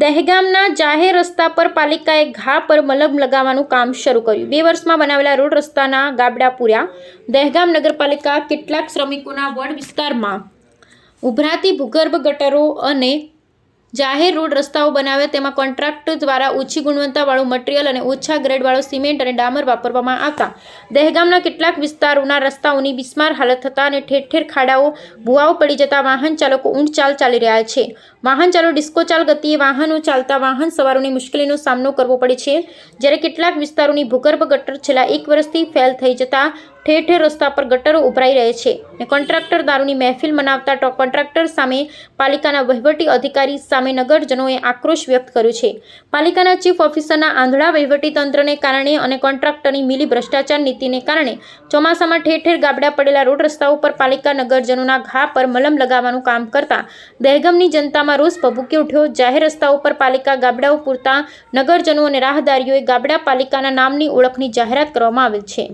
દહેગામના જાહેર રસ્તા પર પાલિકાએ ઘા પર મલમ લગાવવાનું કામ શરૂ કર્યું. બે વર્ષમાં બનાવેલા રોડ રસ્તાના ગાબડા પૂર્યા. દહેગામ નગરપાલિકા કેટલાક શ્રમિકોના વડ વિસ્તારમાં ઉભરાતી ભૂગર્ભ ગટરો અને જાહેર રોડ રસ્તાઓ બનાવ્યા, તેમાં કોન્ટ્રાક્ટ દ્વારા ઓછી ગુણવત્તાવાળું મટીરિયલ અને ઓછા ગ્રેડવાળો સિમેન્ટ અને ડામર વાપરવામાં આવતા. દહેગામના કેટલાક વિસ્તારોના રસ્તાઓની બિસ્માર હાલત થતા અને ઠેર ઠેર ખાડાઓ, ભૂવાઓ પડી જતા વાહન ચાલકો ઊંટ ચાલ ચાલી રહ્યા છે. વાહન ચાલો, ડિસ્કો ચાલ ગતિએ વાહનો ચાલતા વાહન સવારોની મુશ્કેલીનો સામનો કરવો પડે છે. જ્યારે કેટલાક વિસ્તારોની ભૂગર્ભ ગટર છેલ્લા એક વર્ષથી ફેલ થઈ જતા ઠેર ઠેર રસ્તા પર ગટરો ઉભરાઈ રહે છે અને કોન્ટ્રાક્ટર દારૂની મહેફિલ મનાવતા કોન્ટ્રાક્ટર સામે પાલિકાના વહીવટી અધિકારી સામે નગરજનોએ આક્રોશ વ્યક્ત કર્યો છે. પાલિકાના ચીફ ઓફિસરના આંધળા વહીવટી તંત્રને કારણે અને કોન્ટ્રાક્ટરની મિલી ભ્રષ્ટાચાર નીતિને કારણે ચોમાસામાં ઠેર ઠેર ગાબડા પડેલા રોડ રસ્તાઓ પર પાલિકા નગરજનોના ઘા પર મલમ લગાવવાનું કામ કરતા દહેગમની જનતામાં રોષ ભભૂકી ઉઠ્યો. જાહેર રસ્તાઓ પર પાલિકા ગાબડાઓ પૂરતા નગરજનો અને રાહદારીઓએ ગાબડા પાલિકાના નામની ઓળખની જાહેરાત કરવામાં આવેલ છે.